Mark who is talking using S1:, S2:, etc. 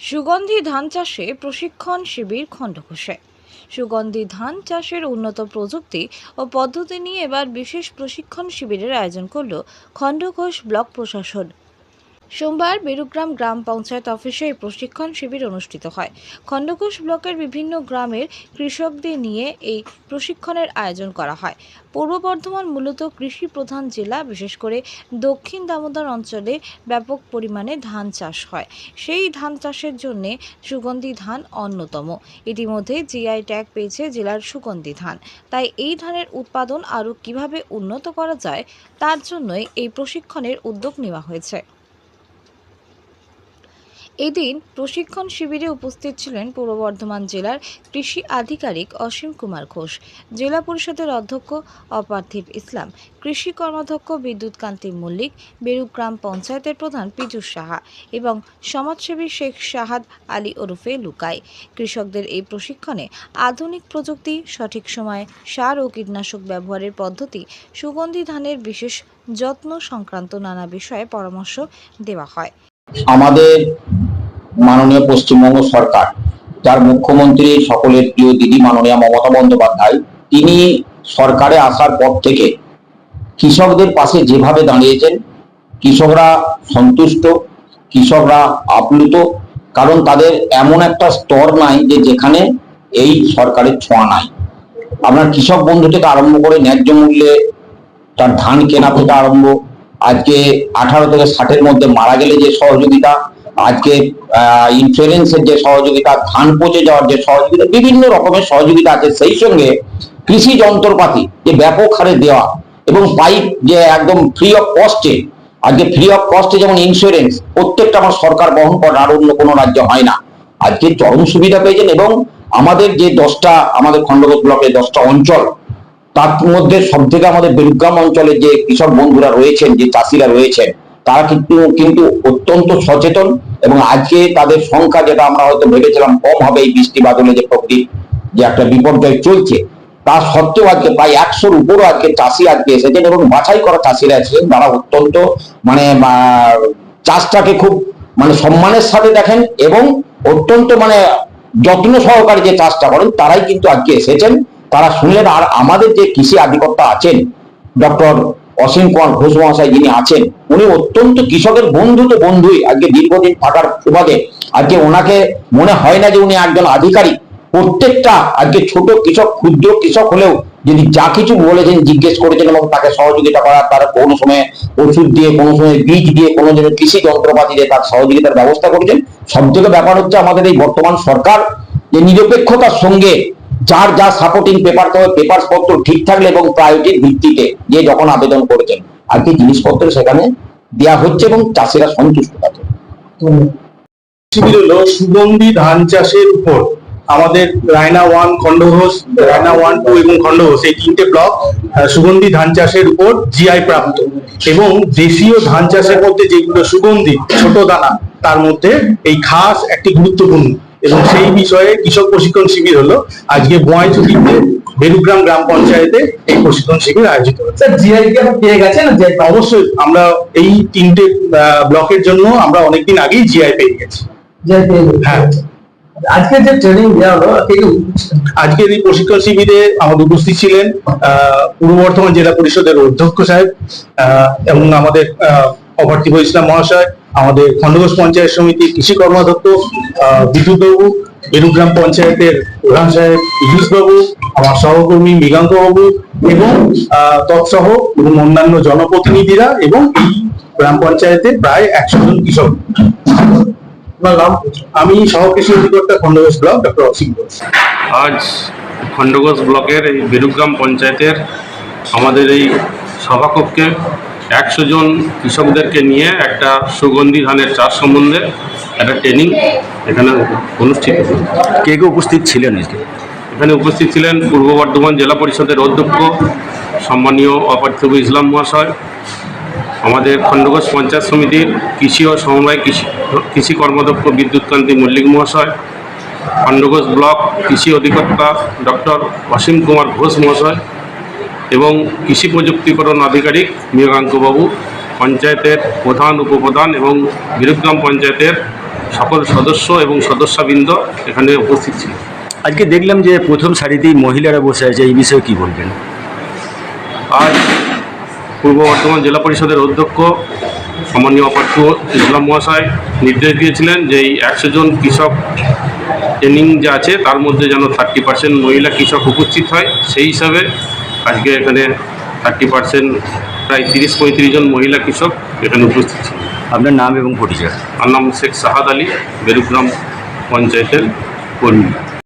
S1: সুগন্ধি ধান চাষে প্রশিক্ষণ শিবির খণ্ডঘোষে। সুগন্ধি ধান চাষের উন্নত প্রযুক্তি ও পদ্ধতি নিয়ে এবার বিশেষ প্রশিক্ষণ শিবিরের আয়োজন করল খণ্ডঘোষ ব্লক প্রশাসন। সোমবার বেরুগ্রাম গ্রাম পঞ্চায়েত অফিসে এই প্রশিক্ষণ শিবির অনুষ্ঠিত হয়। খণ্ডঘোষ ব্লকের বিভিন্ন গ্রামের কৃষকদের নিয়ে এই প্রশিক্ষণের আয়োজন করা হয়। পূর্ব বর্ধমান মূলত কৃষি প্রধান জেলা, বিশেষ করে দক্ষিণ দামোদর অঞ্চলে ব্যাপক পরিমাণে ধান চাষ হয়। সেই ধান চাষের জন্য সুগন্ধি ধান অন্যতম। ইতিমধ্যে জিআই ট্যাগ পেয়েছে জেলার সুগন্ধি ধান। তাই এই ধানের উৎপাদন আরও কীভাবে উন্নত করা যায়, তার জন্যই এই প্রশিক্ষণের উদ্যোগ নেওয়া হয়েছে। এদিন প্রশিক্ষণ শিবিরে উপস্থিত ছিলেন পূর্ব বর্ধমান জেলার কৃষি আধিকারিক অসীম কুমার ঘোষ, জেলা পরিষদের অধ্যক্ষ অপার্থিব ইসলাম, কৃষি কর্মাধ্যক্ষ বিদ্যুৎ কান্তি মল্লিক বেরুগ্রাম পঞ্চায়েতের প্রধান পীযুষ সাহা এবং সমাজসেবী শেখ শাহাদ আলী ওরফে লুকাই। কৃষকদের এই প্রশিক্ষণে আধুনিক প্রযুক্তি, সঠিক সময়ে সার ও কীটনাশক ব্যবহারের পদ্ধতি, সুগন্ধি ধানের বিশেষ যত্ন সংক্রান্ত নানা বিষয়ে পরামর্শ দেওয়া হয়।
S2: আমাদের মাননীয় পশ্চিমবঙ্গ সরকার, যার মুখ্যমন্ত্রী সকলের প্রিয় দিদি মাননীয় মমতা বন্দ্যোপাধ্যায়, তিনি সরকারে আসার পর থেকে কৃষকদের পাশে যেভাবে দাঁড়িয়েছেন, কৃষকরা সন্তুষ্ট, কৃষকরা আপ্লুত, কারণ তাদের এমন একটা স্তর নাই যে যেখানে এই সরকারের ছোঁয়া নাই। আপনার কৃষক বন্ধু থেকে আরম্ভ করে ন্যায্য মূল্যে তার ধান কেনা থেকে আরম্ভ, আজকে আঠারো থেকে ষাটের মধ্যে মারা গেলে যে সহযোগিতা আজকে ইন্স্যুরেন্সের যে সহযোগিতা, ধান পচে যাওয়ার যে সহযোগিতা, বিভিন্ন রকমের সহযোগিতা আছে, সেই সঙ্গে কৃষি যন্ত্রপাতি যে ব্যাপক হারে দেওয়া এবং পাইপ যে একদম ফ্রি অফ কস্টে আজকে ফ্রি অফ কস্টে যেমন ইন্স্যুরেন্স প্রত্যেকটা আমার সরকার বহন করে, আর অন্য কোনো রাজ্য হয় না। আজকে চরম সুবিধা পেয়েছেন এবং আমাদের যে দশটা, আমাদের খণ্ডঘোষ ব্লকে দশটা অঞ্চল, তার মধ্যে সব থেকে আমাদের বেলগ্রাম অঞ্চলে যে কৃষক বন্ধুরা রয়েছেন, যে চাষিরা রয়েছেন তারা কিন্তু কিন্তু অত্যন্ত সচেতন এবং আজকে তাদের সংখ্যা যেটা আমরা হয়তো ভেবেছিলাম কম হবে এই বৃষ্টি বাদলে যে প্রকৃতির যে একটা বিপর্যয় চলছে, তা সত্ত্বেও আজকে প্রায় একশোর উপরও আজকে চাষি আজকে এসেছেন এবং বাছাই করা চাষিরা এসেছেন তারা অত্যন্ত মানে চাষটাকে খুব মানে সম্মানের সাথে দেখেন এবং অত্যন্ত মানে যত্ন সহকারে যে চাষটা করেন, তারাই কিন্তু আজকে এসেছেন। তারা শুনলেন আর আমাদের যে কৃষি আধিকর্তা আছেন, ডক্টর অসীম কুমার ঘোষ মহাশয় যিনি আছেন, উনি অত্যন্ত কৃষকের বন্ধু তো বন্ধুই। আজকে দীর্ঘদিন থাকার সুবাদে আজকে ওনাকে মনে হয় না যে উনি একজন আধিকারিক। প্রত্যেকটা আজকে ছোট কৃষক, ক্ষুদ্র কৃষক হলেও যদি যা কিছু বলেছেন, জিজ্ঞেস করেছেন এবং তাকে সহযোগিতা করার, তার কোনো সময় ওষুধ দিয়ে, কোনো সময় বীজ দিয়ে, কোনো জন্য কৃষি যন্ত্রপাতি দিয়ে তার সহযোগিতার ব্যবস্থা করেছেন। সব থেকে ব্যাপার হচ্ছে আমাদের এই বর্তমান সরকার যে নিরপেক্ষতার সঙ্গে যার যা সাপোর্টিং পেপার তবে পেপার পত্র ঠিক থাকলে এবং প্রায়োরিটির ভিত্তিতে যে যখন আবেদন করেছেন, আর কি জিনিসপত্র সেখানে দেওয়া হচ্ছে এবং চাষিরা সন্তুষ্ট থাকে।
S3: শিবির সুগন্ধি ধান চাষের উপর আমাদের Raina one Khandaghosh, Raina one two এবং খণ্ডঘোষ, এই তিনটে ব্লক সুগন্ধি ধান চাষের উপর জিআই প্রাপ্ত এবং দেশীয় ধান চাষের মধ্যে যেগুলো সুগন্ধি, ছোট দানা, তার মধ্যে এই ঘাস একটি গুরুত্বপূর্ণ। এবং সেই বিষয়ে কৃষক প্রশিক্ষণ শিবির হলো। আজকে বোয়াইচুটিতে বেরুগ্রাম গ্রাম পঞ্চায়েতে এই প্রশিক্ষণ শিবির আয়োজিত হচ্ছে।
S4: স্যার জিআই পেয়ে গেছেন
S3: অবশ্যই আমরা এই তিনটে ব্লকের জন্য আমরা অনেকদিন আগেই জিআই পেয়ে গেছি। হ্যাঁ।
S4: আজকে যে ট্রেনিং দেওয়া হলো
S3: আজকের এই প্রশিক্ষণ শিবিরে আমাদের উপস্থিত ছিলেন আহ, পূর্ব বর্ধমান জেলা পরিষদের অধ্যক্ষ সাহেব আহ, এবং আমাদের অপার্থিব ইসলাম মহাশয় আমাদের খণ্ডঘোষ পঞ্চায়েত সমিতি কৃষি কর্মাধ্যক্ষ আহ, বিদ্যুৎ বাবু বেরুগ্রাম পঞ্চায়েতের প্রধান সাহেব ইলিশ বাবু আমার সহকর্মী মৃগাঙ্ক বাবু এবং তৎসহ এবং অন্যান্য জনপ্রতিনিধিরা এবং এই গ্রাম পঞ্চায়েতে প্রায় একশো জন কৃষক।
S4: নাম?
S3: আমি সহকৃষি অধিকর্তা খণ্ডঘোষ ব্লক ডক্টর অসীম ঘোষ।
S5: আজ খণ্ডঘোষ ব্লকের এই বেরুগ্রাম পঞ্চায়েতের আমাদের এই সভাকক্ষে একশো জন কৃষকদেরকে নিয়ে একটা সুগন্ধি ধানের চাষ সম্বন্ধে একটা ট্রেনিং এখানে অনুষ্ঠিত
S6: কে কে উপস্থিত ছিলেন
S5: এখানে উপস্থিত ছিলেন পূর্ব বর্ধমান জেলা পরিষদের অধ্যক্ষ সম্মানীয় অপার্থিব ইসলাম মহাশয় আমাদের খণ্ডঘোষ পঞ্চায়েত সমিতির কৃষি ও সমবায় কৃষি কৃষি কর্মদক্ষ বিদ্যুৎকান্তি মল্লিক মহাশয় খণ্ডঘোষ ব্লক কৃষি অধিকর্তা ডক্টর অসীম কুমার ঘোষ মহাশয় এবং কৃষি প্রযুক্তিকরণ আধিকারিক মৃগাঙ্কবাবু পঞ্চায়েতের প্রধান উপপ্রধান এবং বীরগ্রাম পঞ্চায়েতের সকল সদস্য এবং সদস্যবৃন্দ এখানে উপস্থিত ছিল।
S6: আজকে দেখলাম যে প্রথম সারিতেই মহিলারা বসে আছে এই বিষয়ে কি বলবেন?
S5: আজ পূর্ব বর্ধমান জেলা পরিষদের অধ্যক্ষ সম্মানীয় অপার্থ ইসলাম মহাশয় নির্দেশ দিয়েছিলেন যে এই একশো জন কৃষক ট্রেনিং যে আছে তার মধ্যে যেন থার্টি পার্সেন্ট মহিলা কৃষক উপস্থিত হয় সেই হিসাবে আজকে এখানে থার্টি পার্সেন্ট প্রায় তিরিশ পঁয়ত্রিশ জন মহিলা কৃষক এখানে উপস্থিত ছিল
S6: আপনার নাম এবং পরিচয়?
S5: আমার নাম শেখ সাহাদ আলী বেরুগ্রাম পঞ্চায়েতের কর্মী।